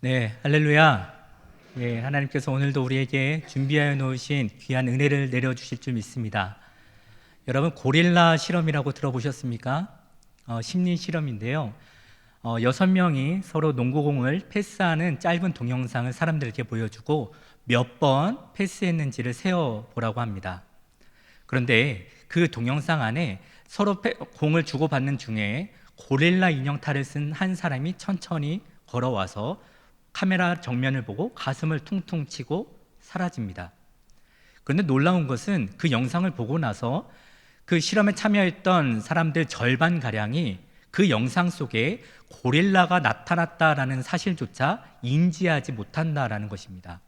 네, 할렐루야. 예, 하나님께서 오늘도 우리에게 준비하여 놓으신 귀한 은혜를 내려 주실 줄 믿습니다. 여러분 고릴라 실험이라고 들어보셨습니까? 어, 심리 실험인데요. 어, 여섯 명이 서로 농구공을 패스하는 짧은 동영상을 사람들에게 보여주고 몇 번 패스했는지를 세어 보라고 합니다. 그런데 그 동영상 안에 서로 패- 공을 주고받는 중에 고릴라 인형 탈을 쓴 한 사람이 천천히 걸어와서 카메라 정면을 보고 가슴을 퉁퉁 치고 사라집니다. 그런데 놀라운 것은 그 영상을 보고 나서 그 실험에 참여했던 사람들 절반 가량이 그 영상 속에 고릴라가 나타났다라는 사실조차 인지하지 못한다라는 것입니다.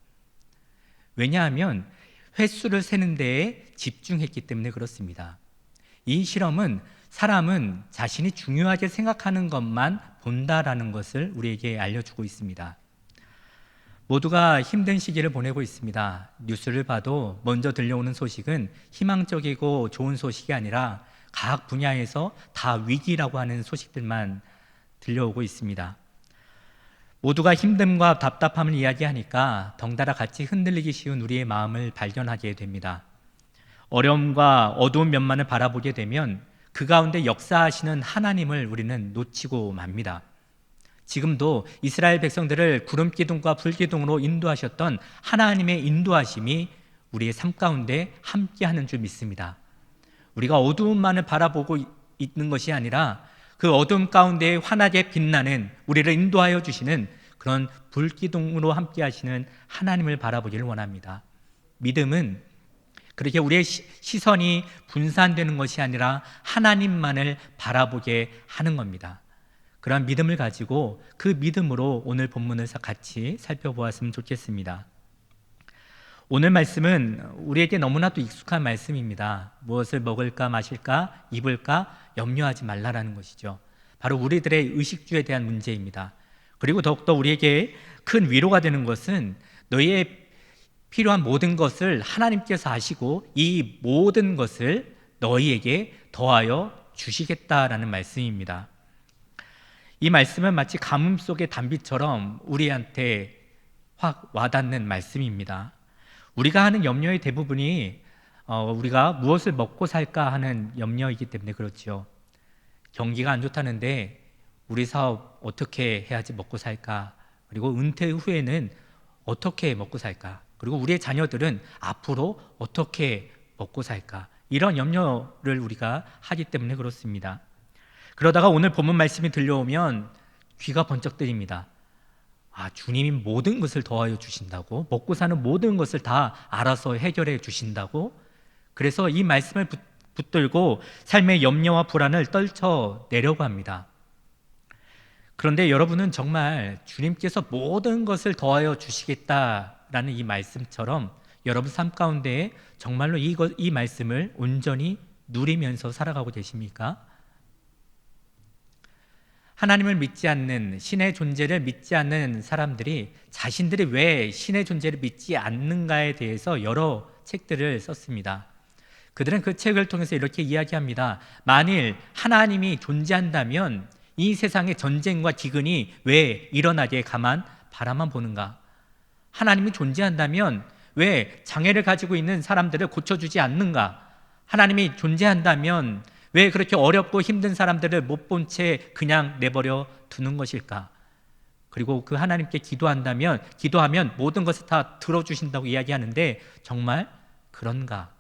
왜냐하면 횟수를 세는 데에 집중했기 때문에 그렇습니다. 이 실험은 사람은 자신이 중요하게 생각하는 것만 본다라는 것을 우리에게 알려주고 있습니다. 모두가 힘든 시기를 보내고 있습니다. 뉴스를 봐도 먼저 들려오는 소식은 희망적이고 좋은 소식이 아니라 각 분야에서 다 위기라고 하는 소식들만 들려오고 있습니다. 모두가 힘듦과 답답함을 이야기하니까 덩달아 같이 흔들리기 쉬운 우리의 마음을 발견하게 됩니다. 어려움과 어두운 면만을 바라보게 되면 그 가운데 역사하시는 하나님을 우리는 놓치고 맙니다. 지금도 이스라엘 백성들을 구름 기둥과 불 기둥으로 인도하셨던 하나님의 인도하심이 우리의 삶 가운데 함께 하는 줄 믿습니다. 우리가 어두움만을 바라보고 있는 것이 아니라 그 어둠 가운데 환하게 빛나는 우리를 인도하여 주시는 그런 불기둥으로 함께 하시는 하나님을 바라보기를 원합니다. 믿음은 그렇게 우리의 시- 시선이 분산되는 것이 아니라 하나님만을 바라보게 하는 겁니다. 그러한 믿음을 가지고 그 믿음으로 오늘 본문을 같이 살펴보았으면 좋겠습니다. 오늘 말씀은 우리에게 너무나도 익숙한 말씀입니다. 무엇을 먹을까 마실까 입을까 염려하지 말라라는 것이죠. 바로 우리들의 의식주에 대한 문제입니다. 그리고 더욱더 우리에게 큰 위로가 되는 것은 너희의 필요한 모든 것을 하나님께서 아시고 이 모든 것을 너희에게 더하여 주시겠다라는 말씀입니다. 이 말씀은 마치 가뭄 속의 단비처럼 우리한테 확 와닿는 말씀입니다. 우리가 하는 염려의 대부분이 어, 우리가 무엇을 먹고 살까 하는 염려이기 때문에 그렇지요. 경기가 안 좋다는데 우리 사업 어떻게 해야지 먹고 살까? 그리고 은퇴 후에는 어떻게 먹고 살까? 그리고 우리의 자녀들은 앞으로 어떻게 먹고 살까? 이런 염려를 우리가 하기 때문에 그렇습니다. 그러다가 오늘 본문 말씀이 들려오면 귀가 번쩍 뜨입니다. 아, 주님이 모든 것을 더하여 주신다고? 먹고 사는 모든 것을 다 알아서 해결해 주신다고? 그래서 이 말씀을 붙- 붙들고 삶의 염려와 불안을 떨쳐내려고 합니다. 그런데 여러분은 정말 주님께서 모든 것을 더하여 주시겠다라는 이 말씀처럼 여러분 삶 가운데 정말로 이, 것- 이 말씀을 온전히 누리면서 살아가고 계십니까? 하나님을 믿지 않는 신의 존재를 믿지 않는 사람들이 자신들이 왜 신의 존재를 믿지 않는가에 대해서 여러 책들을 썼습니다. 그들은 그 책을 통해서 이렇게 이야기합니다. 만일 하나님이 존재한다면 이 세상의 전쟁과 기근이 왜 일어나게 가만 바라만 보는가? 하나님이 존재한다면 왜 장애를 가지고 있는 사람들을 고쳐주지 않는가? 하나님이 존재한다면 왜 그렇게 어렵고 힘든 사람들을 못 본 채 그냥 내버려 두는 것일까? 그리고 그 하나님께 기도한다면, 기도하면 모든 것을 다 들어주신다고 이야기하는데 정말 그런가?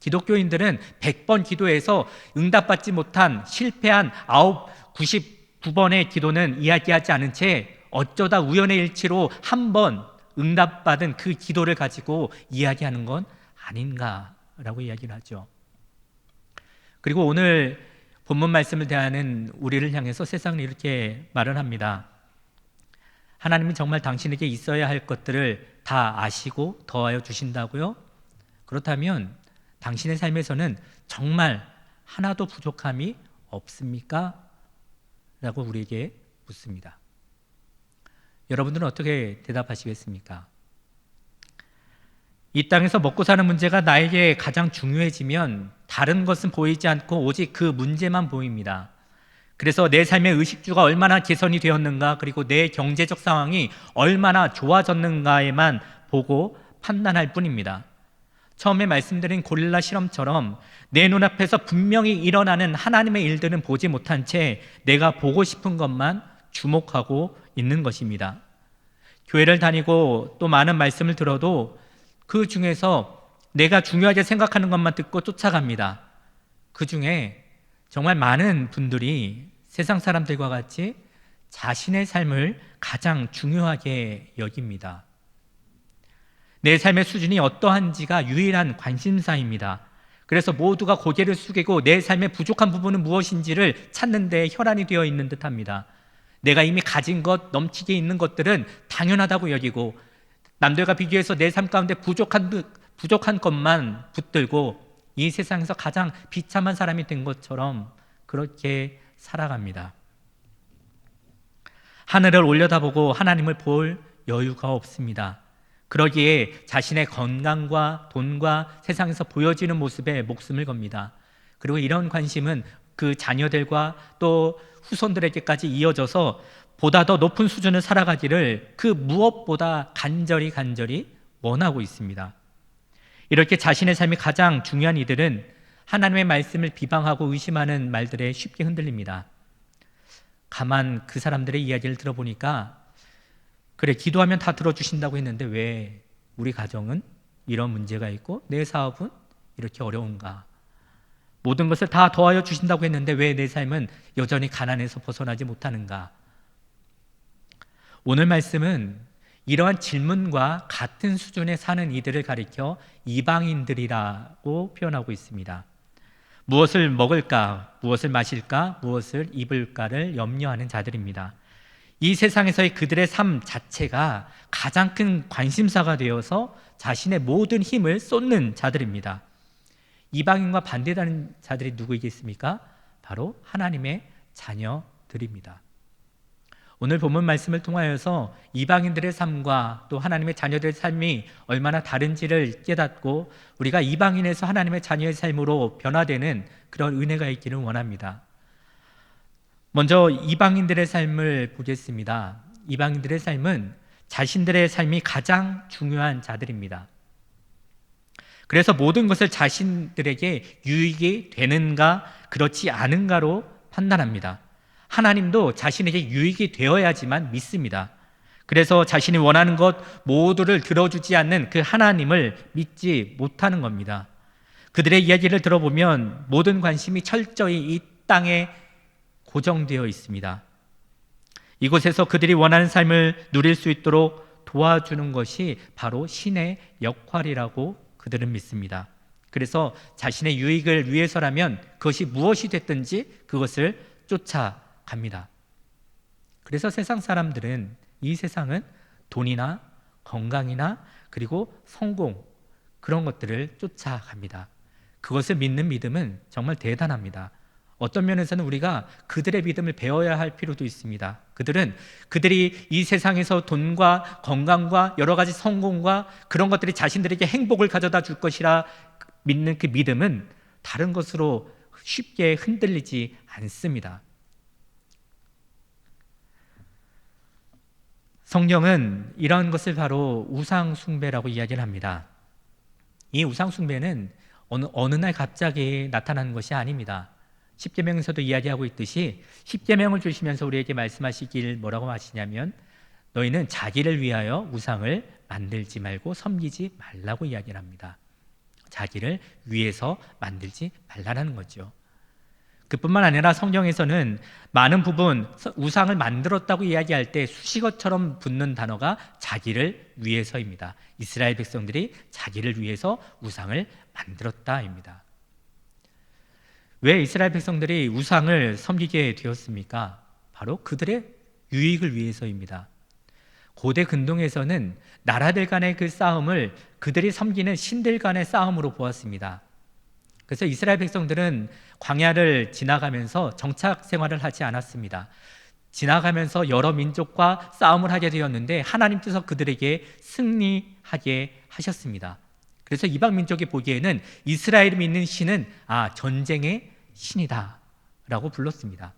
기독교인들은 100번 기도해서 응답받지 못한 실패한 9, 99번의 기도는 이야기하지 않은 채 어쩌다 우연의 일치로 한 번 응답받은 그 기도를 가지고 이야기하는 건 아닌가라고 이야기를 하죠. 그리고 오늘 본문 말씀을 대하는 우리를 향해서 세상은 이렇게 말을 합니다. 하나님은 정말 당신에게 있어야 할 것들을 다 아시고 더하여 주신다고요? 그렇다면 당신의 삶에서는 정말 하나도 부족함이 없습니까? 라고 우리에게 묻습니다. 여러분들은 어떻게 대답하시겠습니까? 이 땅에서 먹고 사는 문제가 나에게 가장 중요해지면 다른 것은 보이지 않고 오직 그 문제만 보입니다. 그래서 내 삶의 의식주가 얼마나 개선이 되었는가, 그리고 내 경제적 상황이 얼마나 좋아졌는가에만 보고 판단할 뿐입니다. 처음에 말씀드린 고릴라 실험처럼 내 눈앞에서 분명히 일어나는 하나님의 일들은 보지 못한 채 내가 보고 싶은 것만 주목하고 있는 것입니다. 교회를 다니고 또 많은 말씀을 들어도 그 중에서 내가 중요하게 생각하는 것만 듣고 쫓아갑니다. 그 중에 정말 많은 분들이 세상 사람들과 같이 자신의 삶을 가장 중요하게 여깁니다. 내 삶의 수준이 어떠한지가 유일한 관심사입니다. 그래서 모두가 고개를 숙이고 내 삶의 부족한 부분은 무엇인지를 찾는 데 혈안이 되어 있는 듯합니다. 내가 이미 가진 것, 넘치게 있는 것들은 당연하다고 여기고 남들과 비교해서 내 삶 가운데 부족한 부족한 것만 붙들고 이 세상에서 가장 비참한 사람이 된 것처럼 그렇게 살아갑니다. 하늘을 올려다보고 하나님을 볼 여유가 없습니다. 그러기에 자신의 건강과 돈과 세상에서 보여지는 모습에 목숨을 겁니다. 그리고 이런 관심은 그 자녀들과 또 후손들에게까지 이어져서 보다 더 높은 수준을 살아가기를 그 무엇보다 간절히 간절히 원하고 있습니다. 이렇게 자신의 삶이 가장 중요한 이들은 하나님의 말씀을 비방하고 의심하는 말들에 쉽게 흔들립니다. 가만 그 사람들의 이야기를 들어보니까 그래 기도하면 다 들어주신다고 했는데 왜 우리 가정은 이런 문제가 있고 내 사업은 이렇게 어려운가? 모든 것을 다 도와여 주신다고 했는데 왜 내 삶은 여전히 가난에서 벗어나지 못하는가? 오늘 말씀은 이러한 질문과 같은 수준에 사는 이들을 가리켜 이방인들이라고 표현하고 있습니다. 무엇을 먹을까, 무엇을 마실까, 무엇을 입을까를 염려하는 자들입니다. 이 세상에서의 그들의 삶 자체가 가장 큰 관심사가 되어서 자신의 모든 힘을 쏟는 자들입니다. 이방인과 반대되는 자들이 누구이겠습니까? 바로 하나님의 자녀들입니다. 오늘 본문 말씀을 통하여서 이방인들의 삶과 또 하나님의 자녀들의 삶이 얼마나 다른지를 깨닫고 우리가 이방인에서 하나님의 자녀의 삶으로 변화되는 그런 은혜가 있기를 원합니다. 먼저 이방인들의 삶을 보겠습니다. 이방인들의 삶은 자신들의 삶이 가장 중요한 자들입니다. 그래서 모든 것을 자신들에게 유익이 되는가 그렇지 않은가로 판단합니다. 하나님도 자신에게 유익이 되어야지만 믿습니다. 그래서 자신이 원하는 것 모두를 들어주지 않는 그 하나님을 믿지 못하는 겁니다. 그들의 이야기를 들어보면 모든 관심이 철저히 이 땅에 고정되어 있습니다. 이곳에서 그들이 원하는 삶을 누릴 수 있도록 도와주는 것이 바로 신의 역할이라고 그들은 믿습니다. 그래서 자신의 유익을 위해서라면 그것이 무엇이 됐든지 그것을 쫓아 갑니다. 그래서 세상 사람들은 이 세상은 돈이나 건강이나 그리고 성공 그런 것들을 쫓아갑니다. 그것을 믿는 믿음은 정말 대단합니다. 어떤 면에서는 우리가 그들의 믿음을 배워야 할 필요도 있습니다. 그들은 그들이 이 세상에서 돈과 건강과 여러 가지 성공과 그런 것들이 자신들에게 행복을 가져다 줄 것이라 믿는 그 믿음은 다른 것으로 쉽게 흔들리지 않습니다. 성경은 이런 것을 바로 우상숭배라고 이야기를 합니다. 이 우상숭배는 어느, 어느 날 갑자기 나타나는 것이 아닙니다. 십계명에서도 이야기하고 있듯이 십계명을 주시면서 우리에게 말씀하시길 뭐라고 하시냐면 너희는 자기를 위하여 우상을 만들지 말고 섬기지 말라고 이야기를 합니다. 자기를 위해서 만들지 말라는 거죠. 그뿐만 아니라 성경에서는 많은 부분 우상을 만들었다고 이야기할 때 수식어처럼 붙는 단어가 자기를 위해서입니다. 이스라엘 백성들이 자기를 위해서 우상을 만들었다입니다. 왜 이스라엘 백성들이 우상을 섬기게 되었습니까? 바로 그들의 유익을 위해서입니다. 고대 근동에서는 나라들 간의 그 싸움을 그들이 섬기는 신들 간의 싸움으로 보았습니다. 그래서 이스라엘 백성들은 광야를 지나가면서 정착 생활을 하지 않았습니다. 지나가면서 여러 민족과 싸움을 하게 되었는데 하나님께서 그들에게 승리하게 하셨습니다. 그래서 이방 민족이 보기에는 이스라엘이 믿는 신은 아 전쟁의 신이다라고 불렀습니다.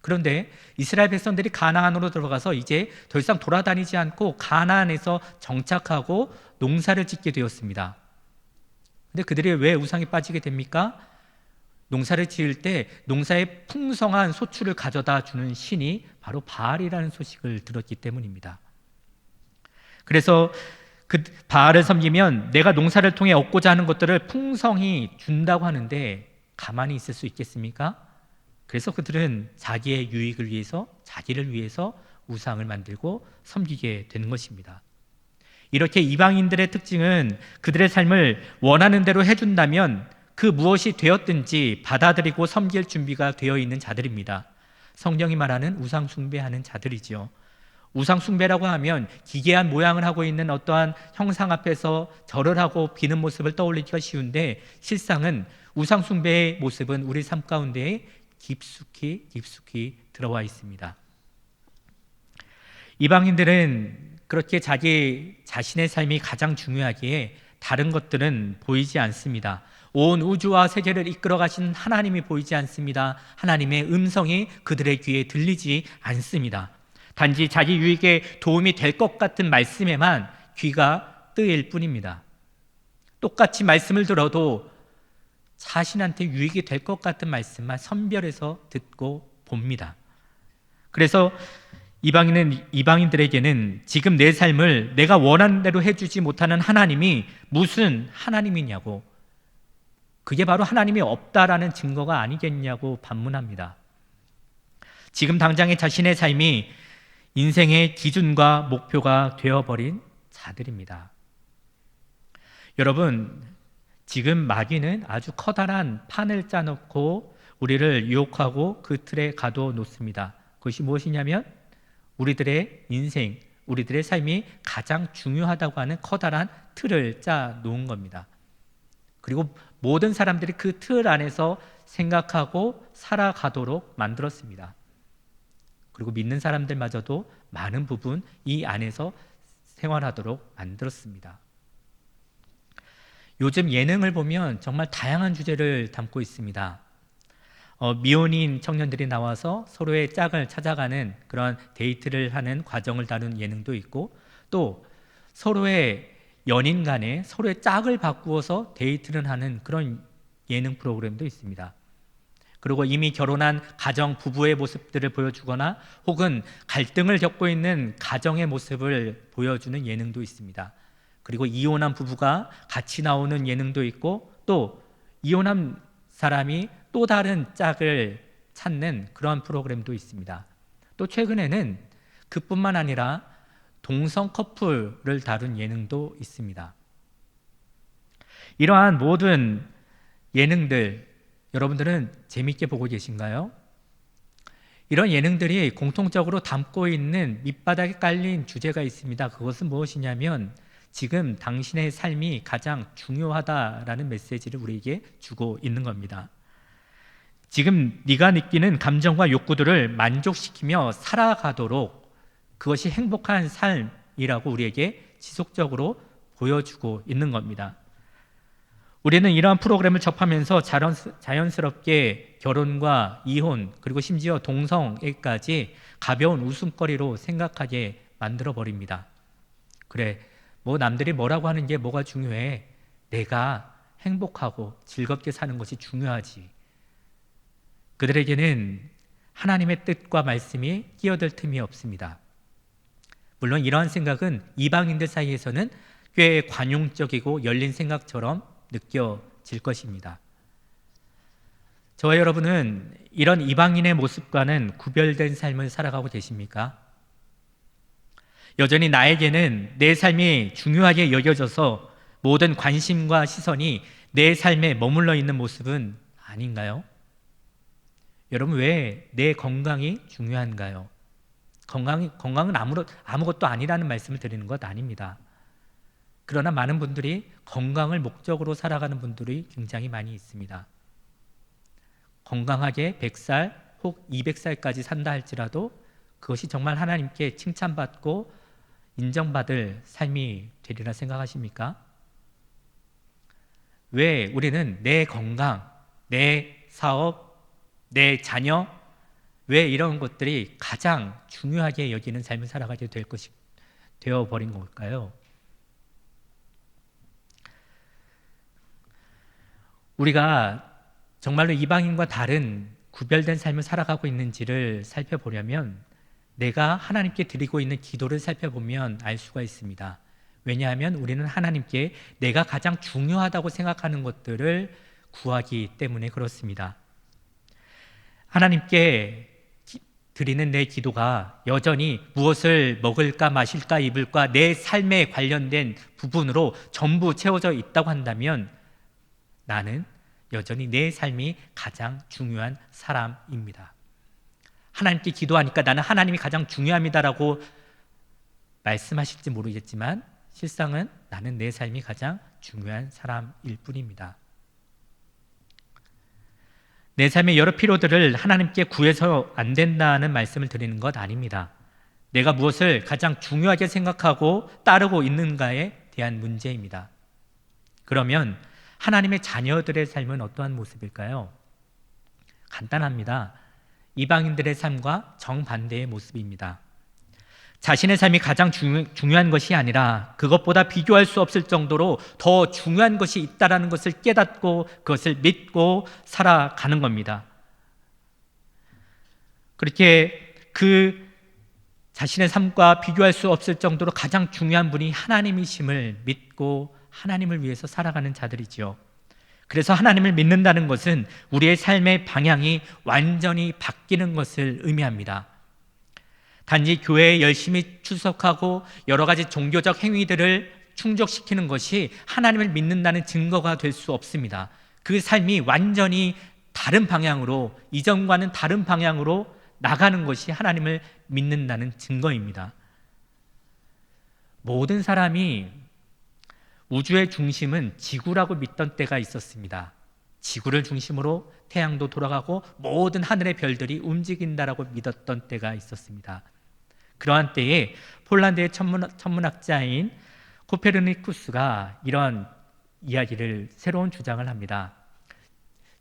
그런데 이스라엘 백성들이 가나안으로 들어가서 이제 더 이상 돌아다니지 않고 가나안에서 정착하고 농사를 짓게 되었습니다. 근데 그들이 왜 우상에 빠지게 됩니까? 농사를 지을 때 농사의 풍성한 소출을 가져다 주는 신이 바로 바알이라는 소식을 들었기 때문입니다. 그래서 그 바알을 섬기면 내가 농사를 통해 얻고자 하는 것들을 풍성히 준다고 하는데 가만히 있을 수 있겠습니까? 그래서 그들은 자기의 유익을 위해서 자기를 위해서 우상을 만들고 섬기게 되는 것입니다. 이렇게 이방인들의 특징은 그들의 삶을 원하는 대로 해준다면 그 무엇이 되었든지 받아들이고 섬길 준비가 되어 있는 자들입니다. 성경이 말하는 우상 숭배하는 자들이지요. 우상 숭배라고 하면 기괴한 모양을 하고 있는 어떠한 형상 앞에서 절을 하고 비는 모습을 떠올리기가 쉬운데 실상은 우상 숭배의 모습은 우리 삶 가운데에 깊숙이 깊숙이 들어와 있습니다. 이방인들은 그렇게 자기 자신의 삶이 가장 중요하기에 다른 것들은 보이지 않습니다. 온 우주와 세계를 이끌어 가신 하나님이 보이지 않습니다. 하나님의 음성이 그들의 귀에 들리지 않습니다. 단지 자기 유익에 도움이 될 것 같은 말씀에만 귀가 뜨일 뿐입니다. 똑같이 말씀을 들어도 자신한테 유익이 될 것 같은 말씀만 선별해서 듣고 봅니다. 그래서 이방인은 이방인들에게는 지금 내 삶을 내가 원하는 대로 해주지 못하는 하나님이 무슨 하나님이냐고 그게 바로 하나님이 없다라는 증거가 아니겠냐고 반문합니다. 지금 당장의 자신의 삶이 인생의 기준과 목표가 되어버린 자들입니다. 여러분, 지금 마귀는 아주 커다란 판을 짜놓고 우리를 유혹하고 그 틀에 가둬 놓습니다. 그것이 무엇이냐면 우리들의 인생, 우리들의 삶이 가장 중요하다고 하는 커다란 틀을 짜 놓은 겁니다. 그리고 모든 사람들이 그 틀 안에서 생각하고 살아가도록 만들었습니다. 그리고 믿는 사람들마저도 많은 부분 이 안에서 생활하도록 만들었습니다. 요즘 예능을 보면 정말 다양한 주제를 담고 있습니다. 어, 미혼인 청년들이 나와서 서로의 짝을 찾아가는 그런 데이트를 하는 과정을 다룬 예능도 있고 또 서로의 연인 간에 서로의 짝을 바꾸어서 데이트를 하는 그런 예능 프로그램도 있습니다. 그리고 이미 결혼한 가정 부부의 모습들을 보여주거나 혹은 갈등을 겪고 있는 가정의 모습을 보여주는 예능도 있습니다. 그리고 이혼한 부부가 같이 나오는 예능도 있고 또 이혼한 사람이 또 다른 짝을 찾는 그러한 프로그램도 있습니다. 또 최근에는 그뿐만 아니라 동성 커플을 다룬 예능도 있습니다. 이러한 모든 예능들 여러분들은 재밌게 보고 계신가요? 이런 예능들이 공통적으로 담고 있는 밑바닥에 깔린 주제가 있습니다. 그것은 무엇이냐면 지금 당신의 삶이 가장 중요하다라는 메시지를 우리에게 주고 있는 겁니다. 지금 네가 느끼는 감정과 욕구들을 만족시키며 살아가도록 그것이 행복한 삶이라고 우리에게 지속적으로 보여주고 있는 겁니다. 우리는 이러한 프로그램을 접하면서 자연스럽게 결혼과 이혼 그리고 심지어 동성애까지 가벼운 웃음거리로 생각하게 만들어 버립니다. 그래, 뭐 남들이 뭐라고 하는 게 뭐가 중요해? 내가 행복하고 즐겁게 사는 것이 중요하지. 그들에게는 하나님의 뜻과 말씀이 끼어들 틈이 없습니다. 물론 이러한 생각은 이방인들 사이에서는 꽤 관용적이고 열린 생각처럼 느껴질 것입니다. 저와 여러분은 이런 이방인의 모습과는 구별된 삶을 살아가고 계십니까? 여전히 나에게는 내 삶이 중요하게 여겨져서 모든 관심과 시선이 내 삶에 머물러 있는 모습은 아닌가요? 여러분 왜 내 건강이 중요한가요? 건강이, 건강은 아무로, 아무것도 아니라는 말씀을 드리는 것 아닙니다. 그러나 많은 분들이 건강을 목적으로 살아가는 분들이 굉장히 많이 있습니다. 건강하게 100살 혹 200살까지 산다 할지라도 그것이 정말 하나님께 칭찬받고 인정받을 삶이 되리라 생각하십니까? 왜 우리는 내 건강, 내 사업, 내 자녀, 왜 이런 것들이 가장 중요하게 여기는 삶을 살아가게 될 것이 되어 버린 걸까요? 우리가 정말로 이방인과 다른 구별된 삶을 살아가고 있는지를 살펴보려면 내가 하나님께 드리고 있는 기도를 살펴보면 알 수가 있습니다. 왜냐하면 우리는 하나님께 내가 가장 중요하다고 생각하는 것들을 구하기 때문에 그렇습니다. 하나님께 기- 드리는 내 기도가 여전히 무엇을 먹을까 마실까 입을까 내 삶에 관련된 부분으로 전부 채워져 있다고 한다면 나는 여전히 내 삶이 가장 중요한 사람입니다. 하나님께 기도하니까 나는 하나님이 가장 중요합니다라고 말씀하실지 모르겠지만 실상은 나는 내 삶이 가장 중요한 사람일 뿐입니다. 내 삶의 여러 필요들을 하나님께 구해서 안 된다는 말씀을 드리는 것 아닙니다. 내가 무엇을 가장 중요하게 생각하고 따르고 있는가에 대한 문제입니다. 그러면 하나님의 자녀들의 삶은 어떠한 모습일까요? 간단합니다. 이방인들의 삶과 정반대의 모습입니다. 자신의 삶이 가장 중요, 중요한 것이 아니라 그것보다 비교할 수 없을 정도로 더 중요한 것이 있다라는 것을 깨닫고 그것을 믿고 살아가는 겁니다. 그렇게 그 자신의 삶과 비교할 수 없을 정도로 가장 중요한 분이 하나님이심을 믿고 하나님을 위해서 살아가는 자들이지요. 그래서 하나님을 믿는다는 것은 우리의 삶의 방향이 완전히 바뀌는 것을 의미합니다. 단지 교회에 열심히 출석하고 여러 가지 종교적 행위들을 충족시키는 것이 하나님을 믿는다는 증거가 될 수 없습니다. 그 삶이 완전히 다른 방향으로 이전과는 다른 방향으로 나가는 것이 하나님을 믿는다는 증거입니다. 모든 사람이 우주의 중심은 지구라고 믿던 때가 있었습니다. 지구를 중심으로 태양도 돌아가고 모든 하늘의 별들이 움직인다라고 믿었던 때가 있었습니다. 그러한 때에 폴란드의 천문학, 천문 학자인 코페르니쿠스가 이런 이야기를 새로운 주장을 합니다.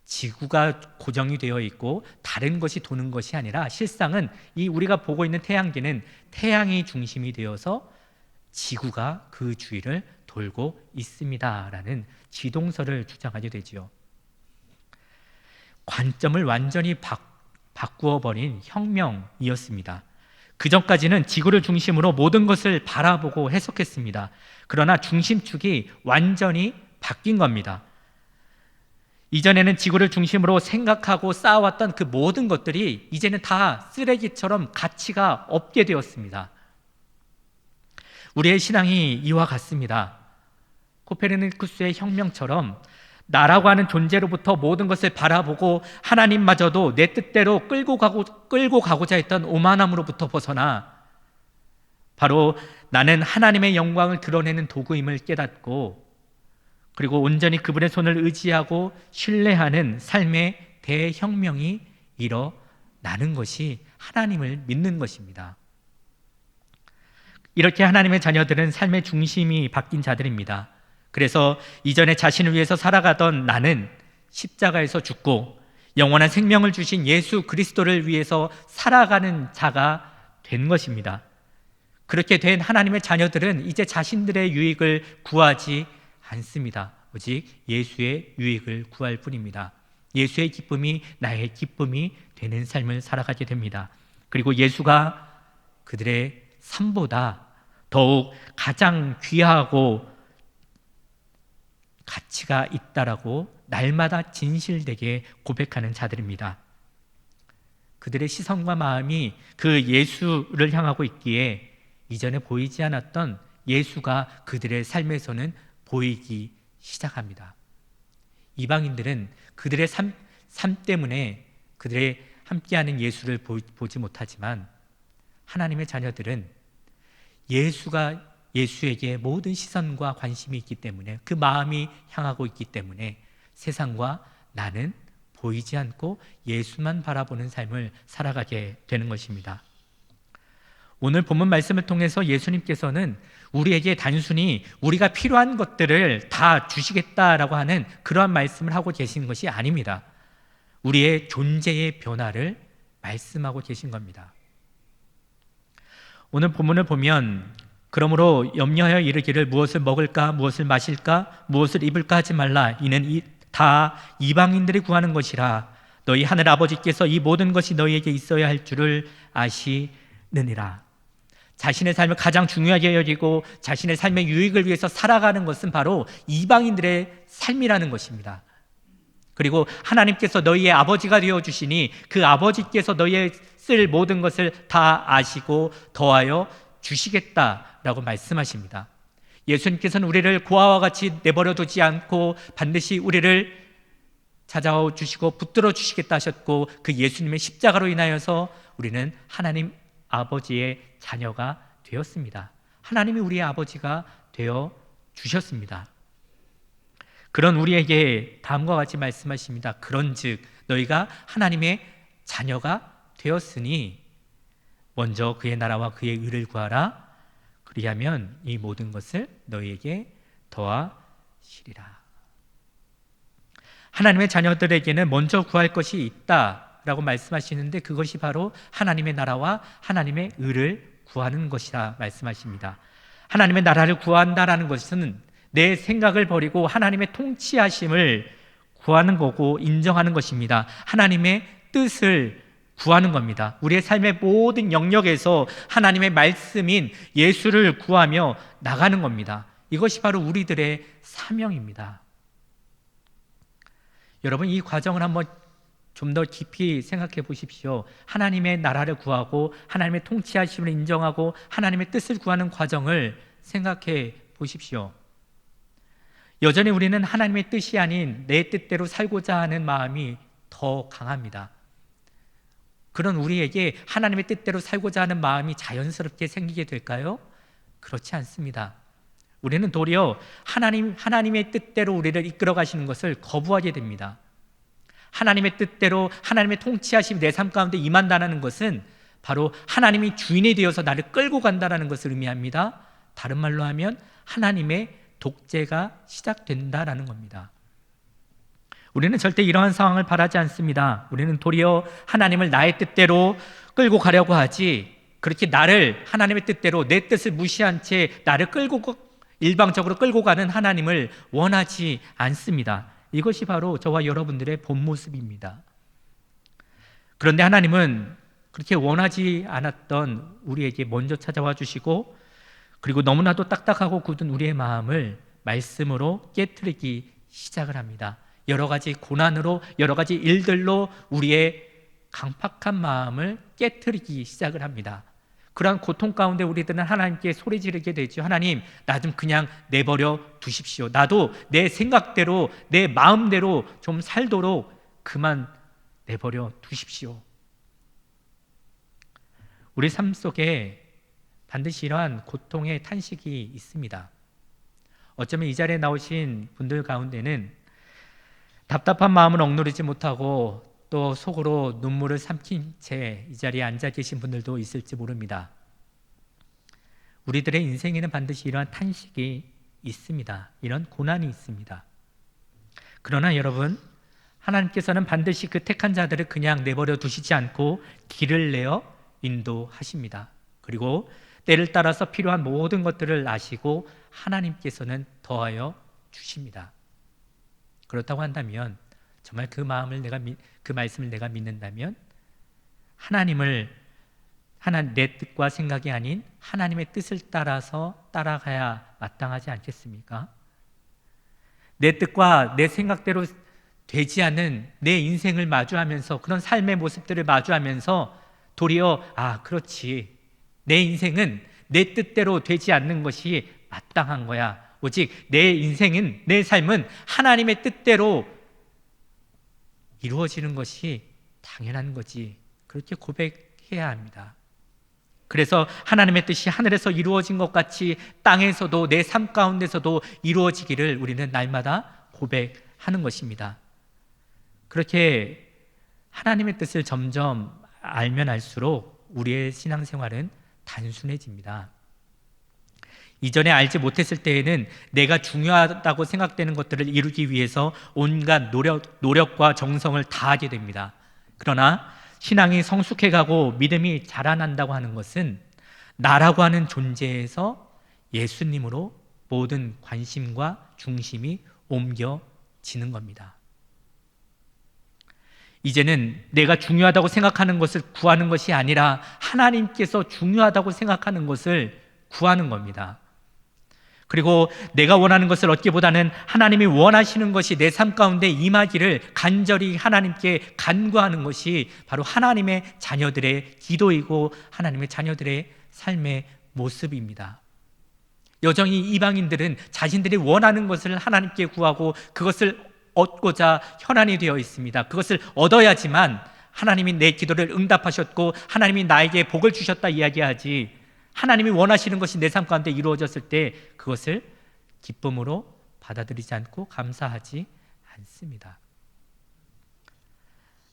지구가 고정이 되어 있고 다른 것이 도는 것이 아니라 실상은 이 우리가 보고 있는 태양계는 태양이 중심이 되어서 지구가 그 주위를 돌고 있습니다라는 지동설을 주장하게 되지요. 관점을 완전히 바, 바꾸어 버린 혁명이었습니다. 그 전까지는 지구를 중심으로 모든 것을 바라보고 해석했습니다. 그러나 중심축이 완전히 바뀐 겁니다. 이전에는 지구를 중심으로 생각하고 쌓아왔던 그 모든 것들이 이제는 다 쓰레기처럼 가치가 없게 되었습니다. 우리의 신앙이 이와 같습니다. 코페르니쿠스의 혁명처럼 나라고 하는 존재로부터 모든 것을 바라보고 하나님마저도 내 뜻대로 끌고 가고 끌고 가고자 했던 오만함으로부터 벗어나 바로 나는 하나님의 영광을 드러내는 도구임을 깨닫고 그리고 온전히 그분의 손을 의지하고 신뢰하는 삶의 대혁명이 일어나는 것이 하나님을 믿는 것입니다. 이렇게 하나님의 자녀들은 삶의 중심이 바뀐 자들입니다. 그래서 이전에 자신을 위해서 살아가던 나는 십자가에서 죽고 영원한 생명을 주신 예수 그리스도를 위해서 살아가는 자가 된 것입니다. 그렇게 된 하나님의 자녀들은 이제 자신들의 유익을 구하지 않습니다. 오직 예수의 유익을 구할 뿐입니다. 예수의 기쁨이 나의 기쁨이 되는 삶을 살아가게 됩니다. 그리고 예수가 그들의 삶보다 더욱 가장 귀하고 가치가 있다라고 날마다 진실되게 고백하는 자들입니다. 그들의 시선과 마음이 그 예수를 향하고 있기에 이전에 보이지 않았던 예수가 그들의 삶에서는 보이기 시작합니다. 이방인들은 그들의 삶, 삶 때문에 그들의 함께하는 예수를 보, 보지 못하지만 하나님의 자녀들은 예수가 예수에게 모든 시선과 관심이 있기 때문에 그 마음이 향하고 있기 때문에 세상과 나는 보이지 않고 예수만 바라보는 삶을 살아가게 되는 것입니다. 오늘 본문 말씀을 통해서 예수님께서는 우리에게 단순히 우리가 필요한 것들을 다 주시겠다라고 하는 그러한 말씀을 하고 계시는 것이 아닙니다. 우리의 존재의 변화를 말씀하고 계신 겁니다. 오늘 본문을 보면 그러므로 염려하여 이르기를 무엇을 먹을까 무엇을 마실까 무엇을 입을까 하지 말라. 이는 이, 다 이방인들이 구하는 것이라. 너희 하늘 아버지께서 이 모든 것이 너희에게 있어야 할 줄을 아시느니라. 자신의 삶을 가장 중요하게 여기고 자신의 삶의 유익을 위해서 살아가는 것은 바로 이방인들의 삶이라는 것입니다. 그리고 하나님께서 너희의 아버지가 되어 주시니 그 아버지께서 너희의 쓸 모든 것을 다 아시고 더하여 주시겠다 라고 말씀하십니다. 예수님께서는 우리를 고아와 같이 내버려 두지 않고 반드시 우리를 찾아와 주시고 붙들어 주시겠다 하셨고 그 예수님의 십자가로 인하여서 우리는 하나님 아버지의 자녀가 되었습니다. 하나님이 우리의 아버지가 되어 주셨습니다. 그런 우리에게 다음과 같이 말씀하십니다. 그런즉 너희가 하나님의 자녀가 되었으니 먼저 그의 나라와 그의 의를 구하라. 그리하면 이 모든 것을 너희에게 더하시리라. 하나님의 자녀들에게는 먼저 구할 것이 있다라고 말씀하시는데 그것이 바로 하나님의 나라와 하나님의 의를 구하는 것이라 말씀하십니다. 하나님의 나라를 구한다라는 것은 내 생각을 버리고 하나님의 통치하심을 구하는 거고 인정하는 것입니다. 하나님의 뜻을 구하는 겁니다. 우리의 삶의 모든 영역에서 하나님의 말씀인 예수를 구하며 나가는 겁니다. 이것이 바로 우리들의 사명입니다. 여러분 이 과정을 한번 좀 더 깊이 생각해 보십시오. 하나님의 나라를 구하고 하나님의 통치하심을 인정하고 하나님의 뜻을 구하는 과정을 생각해 보십시오. 여전히 우리는 하나님의 뜻이 아닌 내 뜻대로 살고자 하는 마음이 더 강합니다. 그런 우리에게 하나님의 뜻대로 살고자 하는 마음이 자연스럽게 생기게 될까요? 그렇지 않습니다. 우리는 도리어 하나님 하나님의 뜻대로 우리를 이끌어 가시는 것을 거부하게 됩니다. 하나님의 뜻대로 하나님의 통치하심이 내삶 가운데 임한다는 것은 바로 하나님이 주인이 되어서 나를 끌고 간다는 것을 의미합니다. 다른 말로 하면 하나님의 독재가 시작된다라는 겁니다. 우리는 절대 이러한 상황을 바라지 않습니다. 우리는 도리어 하나님을 나의 뜻대로 끌고 가려고 하지 그렇게 나를 하나님의 뜻대로 내 뜻을 무시한 채 나를 끌고 일방적으로 끌고 가는 하나님을 원하지 않습니다. 이것이 바로 저와 여러분들의 본 모습입니다. 그런데 하나님은 그렇게 원하지 않았던 우리에게 먼저 찾아와 주시고 그리고 너무나도 딱딱하고 굳은 우리의 마음을 말씀으로 깨뜨리기 시작을 합니다. 여러 가지 고난으로 여러 가지 일들로 우리의 강팍한 마음을 깨뜨리기 시작을 합니다. 그러한 고통 가운데 우리들은 하나님께 소리 지르게 되죠. 하나님, 나 좀 그냥 내버려 두십시오. 나도 내 생각대로, 내 마음대로 좀 살도록 그만 내버려 두십시오. 우리 삶 속에 반드시 이러한 고통의 탄식이 있습니다. 어쩌면 이 자리에 나오신 분들 가운데는 답답한 마음을 억누르지 못하고 또 속으로 눈물을 삼킨 채 이 자리에 앉아 계신 분들도 있을지 모릅니다. 우리들의 인생에는 반드시 이러한 탄식이 있습니다. 이런 고난이 있습니다. 그러나 여러분, 하나님께서는 반드시 그 택한 자들을 그냥 내버려 두시지 않고 길을 내어 인도하십니다. 그리고 때를 따라서 필요한 모든 것들을 아시고 하나님께서는 더하여 주십니다. 그렇다고 한다면 정말 그 마음을 내가 그 말씀을 내가 믿는다면 하나님을 하나 내 뜻과 생각이 아닌 하나님의 뜻을 따라서 따라가야 마땅하지 않겠습니까? 내 뜻과 내 생각대로 되지 않는 내 인생을 마주하면서 그런 삶의 모습들을 마주하면서 도리어 아 그렇지 내 인생은 내 뜻대로 되지 않는 것이 마땅한 거야 오직 내 인생은, 내 삶은 하나님의 뜻대로 이루어지는 것이 당연한 거지. 그렇게 고백해야 합니다. 그래서 하나님의 뜻이 하늘에서 이루어진 것 같이 땅에서도 내 삶 가운데서도 이루어지기를 우리는 날마다 고백하는 것입니다. 그렇게 하나님의 뜻을 점점 알면 알수록 우리의 신앙생활은 단순해집니다. 이전에 알지 못했을 때에는 내가 중요하다고 생각되는 것들을 이루기 위해서 온갖 노력, 노력과 정성을 다하게 됩니다. 그러나 신앙이 성숙해가고 믿음이 자라난다고 하는 것은 나라고 하는 존재에서 예수님으로 모든 관심과 중심이 옮겨지는 겁니다. 이제는 내가 중요하다고 생각하는 것을 구하는 것이 아니라 하나님께서 중요하다고 생각하는 것을 구하는 겁니다. 그리고 내가 원하는 것을 얻기보다는 하나님이 원하시는 것이 내 삶 가운데 임하기를 간절히 하나님께 간구하는 것이 바로 하나님의 자녀들의 기도이고 하나님의 자녀들의 삶의 모습입니다. 여전히 이방인들은 자신들이 원하는 것을 하나님께 구하고 그것을 얻고자 현안이 되어 있습니다. 그것을 얻어야지만 하나님이 내 기도를 응답하셨고 하나님이 나에게 복을 주셨다 이야기하지 하나님이 원하시는 것이 내 삶 가운데 이루어졌을 때 그것을 기쁨으로 받아들이지 않고 감사하지 않습니다.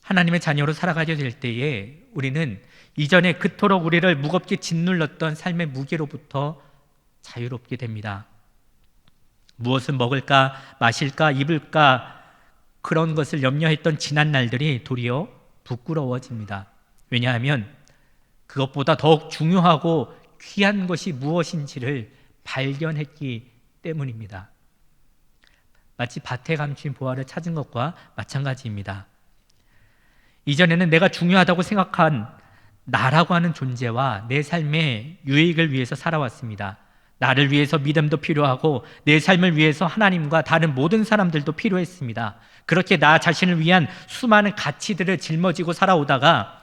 하나님의 자녀로 살아가게 될 때에 우리는 이전에 그토록 우리를 무겁게 짓눌렀던 삶의 무게로부터 자유롭게 됩니다. 무엇을 먹을까, 마실까, 입을까 그런 것을 염려했던 지난 날들이 도리어 부끄러워집니다. 왜냐하면 그것보다 더욱 중요하고 귀한 것이 무엇인지를 발견했기 때문입니다. 마치 밭에 감춘 보화를 찾은 것과 마찬가지입니다. 이전에는 내가 중요하다고 생각한 나라고 하는 존재와 내 삶의 유익을 위해서 살아왔습니다. 나를 위해서 믿음도 필요하고 내 삶을 위해서 하나님과 다른 모든 사람들도 필요했습니다. 그렇게 나 자신을 위한 수많은 가치들을 짊어지고 살아오다가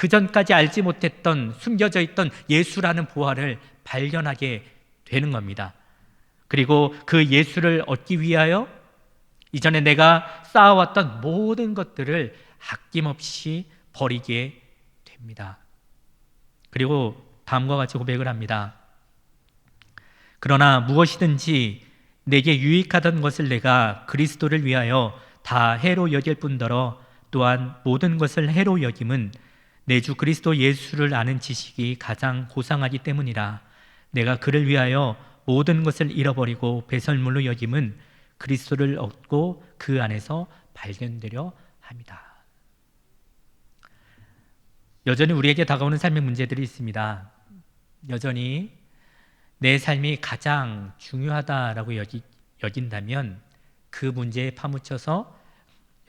그 전까지 알지 못했던 숨겨져 있던 예수라는 보화를 발견하게 되는 겁니다. 그리고 그 예수를 얻기 위하여 이전에 내가 쌓아왔던 모든 것들을 아낌없이 버리게 됩니다. 그리고 다음과 같이 고백을 합니다. 그러나 무엇이든지 내게 유익하던 것을 내가 그리스도를 위하여 다 해로 여길 뿐더러 또한 모든 것을 해로 여김은 내 주 그리스도 예수를 아는 지식이 가장 고상하기 때문이라 내가 그를 위하여 모든 것을 잃어버리고 배설물로 여김은 그리스도를 얻고 그 안에서 발견되려 합니다. 여전히 우리에게 다가오는 삶의 문제들이 있습니다. 여전히 내 삶이 가장 중요하다라고 여기, 여긴다면 그 문제에 파묻혀서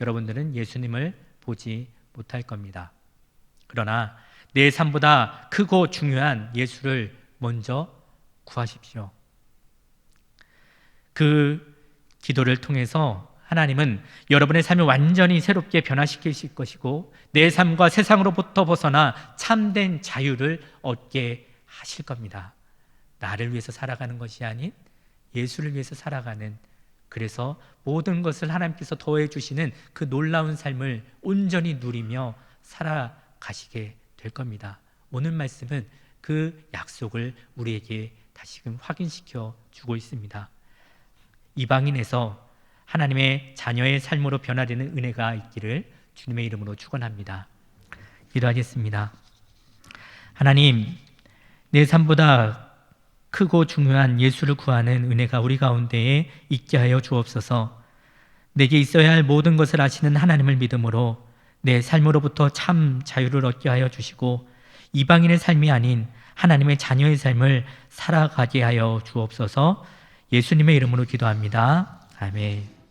여러분들은 예수님을 보지 못할 겁니다. 그러나 내 삶보다 크고 중요한 예수를 먼저 구하십시오. 그 기도를 통해서 하나님은 여러분의 삶을 완전히 새롭게 변화시키실 것이고 내 삶과 세상으로부터 벗어나 참된 자유를 얻게 하실 겁니다. 나를 위해서 살아가는 것이 아닌 예수를 위해서 살아가는 그래서 모든 것을 하나님께서 더해 주시는 그 놀라운 삶을 온전히 누리며 살아 가시게 될 겁니다. 오늘 말씀은 그 약속을 우리에게 다시금 확인시켜 주고 있습니다. 이방인에서 하나님의 자녀의 삶으로 변화되는 은혜가 있기를 주님의 이름으로 축원합니다. 기도하겠습니다. 하나님, 내 삶보다 크고 중요한 예수를 구하는 은혜가 우리 가운데에 있게 하여 주옵소서. 내게 있어야 할 모든 것을 아시는 하나님을 믿음으로 내 삶으로부터 참 자유를 얻게 하여 주시고 이방인의 삶이 아닌 하나님의 자녀의 삶을 살아가게 하여 주옵소서. 예수님의 이름으로 기도합니다. 아멘.